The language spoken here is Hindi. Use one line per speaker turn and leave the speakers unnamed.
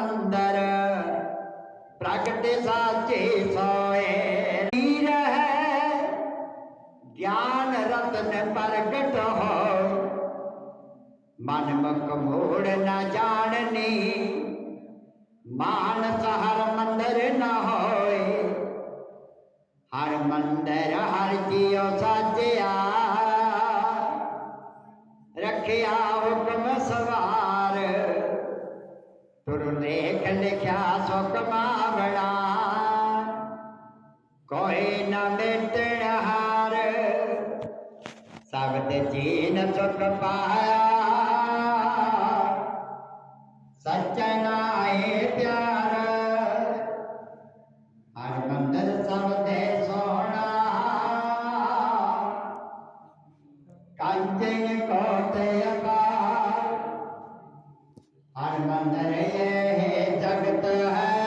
अंदर प्रकट साचे सोए। वीर है, ज्ञान रत्न प्रगट हो। मन मक मोड़ न जाननी। मान सहर मंदिर न हो हर मंदिर हर जियो साचया रखिया हुक्म सवार। ਗੁਰੂ ਲੇਖ ਲਿਖਿਆ ਸੁਖ ਮਾਵਣਾ ਕੋਈ ਨਾ ਮਿਟਣ ਹਾਰ, ਸਭ ਤੇ ਜੀਨ ਸੁਖ ਪਾਇਆ। ਸਚਨਾ ਹੈ ਪਿਆਰ, ਹਰ ਮੰਦਰ ਸਭ ਦੇ ਸੋਹਣਾ। ਕੰਚਨ ਕੋ हनुमंत जगत है।